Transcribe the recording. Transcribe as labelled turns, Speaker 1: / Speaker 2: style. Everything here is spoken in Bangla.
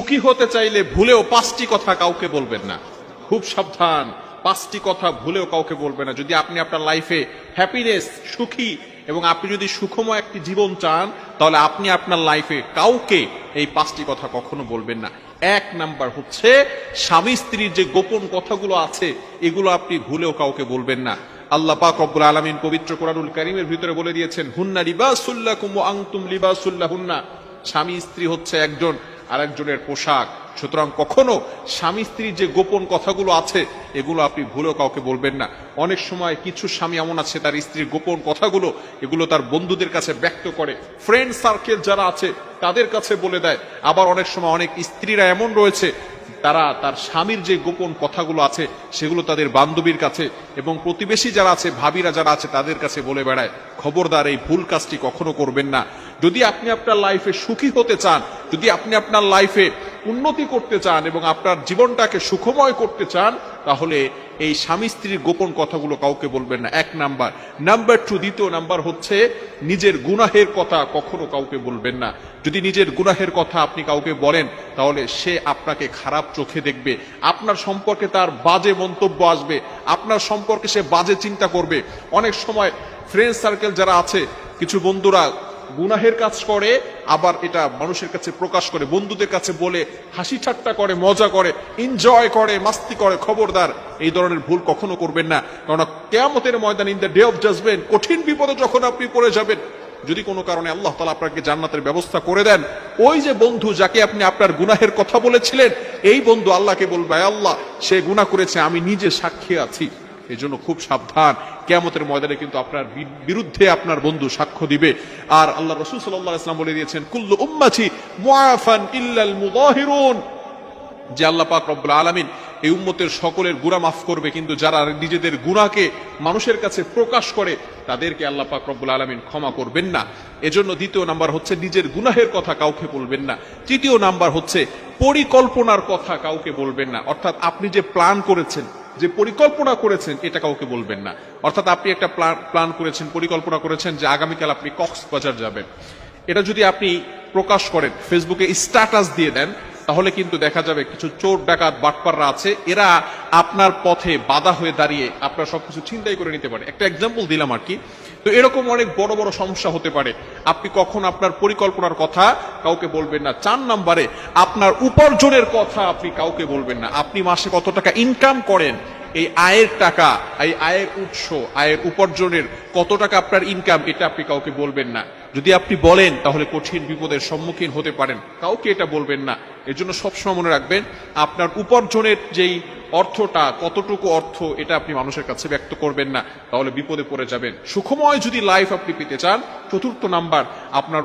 Speaker 1: সুখী হতে চাইলে ভুলেও পাঁচটি কথা কাউকে বলবেন না। খুব সাবধান, পাঁচটি কথা ভুলেও কাউকে বলবেন না। যদি আপনি আপনার লাইফে হ্যাপিনেস সুখী এবং আপনি যদি সুখময় একটি জীবন চান, তাহলে আপনি আপনার লাইফে কাউকে এই পাঁচটি কথা কখনো বলবেন না। এক নাম্বার হচ্ছে, স্বামী স্ত্রীর যে গোপন কথাগুলো আছে, এগুলো আপনি ভুলেও কাউকে বলবেন না। আল্লাহ পাক রব্বুল আলামিন পবিত্র কোরআনুল কারীমের ভিতরে বলে দিয়েছেন, হুন্না লিবাসুল্লাকুম ওয়া আনতুম লিবাসুল্লাহুন্না। স্বামী স্ত্রী হচ্ছে একজন আরেকজনের পোশাক। সুতরাং কখনো স্বামী স্ত্রীর যে গোপন কথাগুলো আছে, এগুলো আপনি ভুলেও কাউকে বলবেন না। অনেক সময় কিছু স্বামী এমন আছে, তার স্ত্রীর গোপন কথাগুলো এগুলো তার বন্ধুদের কাছে ব্যক্ত করে। ফ্রেন্ড সার্কেল যারা আছে, তাদের কাছে বলে দেয়। আবার অনেক সময় অনেক স্ত্রীরা এমন রয়েছে তারা তার স্বামীর যে গোপন কথাগুলো আছে, সেগুলো তাদের বান্ধবীর কাছে এবং প্রতিবেশী যারা আছে, ভাবিরা যারা আছে, তাদের কাছে বলে বেড়ায়, খবরদার, এই ভুল কাজটি কখনো করবেন না। যদি আপনি আপনার লাইফে সুখী হতে চান, যদি আপনি আপনার লাইফে উন্নতি করতে চান এবং আপনার জীবনটাকে সুখময় করতে চান, তাহলে এই স্বামী স্ত্রীর গোপন কথাগুলো কাউকে বলবেন না। এক নাম্বার। নাম্বার টু, দ্বিতীয় নাম্বার হচ্ছে, নিজের গুনাহের কথা কখনো কাউকে বলবেন না। যদি নিজের গুনাহের কথা আপনি কাউকে বলেন, তাহলে সে আপনাকে খারাপ চোখে দেখবে। আপনার সম্পর্কে তার বাজে মন্তব্য আসবে। আপনার সম্পর্কে সে বাজে চিন্তা করবে। অনেক সময় ফ্রেন্ড সার্কেল যারা আছে, কিছু বন্ধুরা গুনাহের কাজ করে, আবার এটা মানুষের কাছে প্রকাশ করে, বন্ধুদের কাছে বলে, হাসি ঠাট্টা করে, মজা করে এনজয় করে, মাস্তি করে, খবরদার। এই ধরনের ভুল কখনো করবেন না। কারণ কেয়ামতের ময়দান in the day of judgement কঠিন বিপদে যখন আপনি পড়ে যাবেন, যদি কোনো কারণে আল্লাহ তালা আপনাকে জান্নাতের ব্যবস্থা করে দেন, ওই যে বন্ধু যাকে আপনি আপনার গুনাহের কথা বলেছিলেন, এই বন্ধু আল্লাহকে বলবে, "আয় আল্লাহ, সে গুনাহ করেছে, আমি নিজে সাক্ষী আছি। এই জন্য খুব সাবধান। কেয়ামতের ময়দানে কিন্তু আপনার বিরুদ্ধে আপনার বন্ধু সাক্ষ্য দিবে। আর আল্লাহ রসুল সাল্লাহ ইসলাম বলে দিয়েছেন, কুল্লু উম্মাছি মুআফান ইল্লাল মুদাহিরুন যে আল্লাহ পাক রব্বুল আলামিন এই উম্মতের সকলের গুনাহ মাফ করবে, কিন্তু যারা নিজেদের গুনাহকে মানুষের কাছে প্রকাশ করে, তাদেরকে আল্লাহ পাক রব্বুল আলামিন ক্ষমা করবেন না। এজন্য দ্বিতীয় নাম্বার হচ্ছে নিজের গুনাহের কথা কাউকে বলবেন না। তৃতীয় নাম্বার হচ্ছে পরিকল্পনার কথা কাউকে বলবেন না। অর্থাৎ আপনি যে প্ল্যান করেছেন যে পরিকল্পনা করেছেন, এটা কাউকে বলবেন না। অর্থাৎ আপনি একটা প্ল্যান করেছেন, পরিকল্পনা করেছেন যে আগামীকাল আপনি কক্সবাজার যাবেন। এটা যদি আপনি প্রকাশ করেন, ফেসবুকে স্ট্যাটাস দিয়ে দেন তাহলে কিন্তু দেখা যাবে কিছু চোর ডাকাত বাটপাররা আছে, এরা আপনার পথে বাধা হয়ে দাঁড়িয়ে আপনার সবকিছু চিন্তাই করে নিতে পারে। একটা এক্সাম্পল দিলাম আর কি। তো এরকম অনেক বড় বড় সমস্যা হতে পারে। আপনি কখন আপনার পরিকল্পনার কথা কাউকে বলবেন না, চার নাম্বারে আপনার উপার্জনের কথা আপনি কাউকে বলবেন না। আপনি মাসে কত টাকা ইনকাম করেন? এই আয়ের টাকা, এই আয়ের উৎস, আয়ের উপার্জনের কত টাকা আপনার ইনকাম এটা আপনি কাউকে বলবেন না। যদি আপনি বলেন, তাহলে কঠিন বিপদের সম্মুখীন হতে পারেন। কাউকে এটা বলবেন না। এর জন্য সবসময় মনে রাখবেন, আপনার উপার্জনের যেই অর্থটা, কতটুকু অর্থ, এটা আপনি মানুষের কাছে ব্যক্ত করবেন না, তাহলে বিপদে পড়ে যাবেন। সুখময় যদি লাইফ আপনি পেতে চান, চতুর্থ নাম্বার, আপনার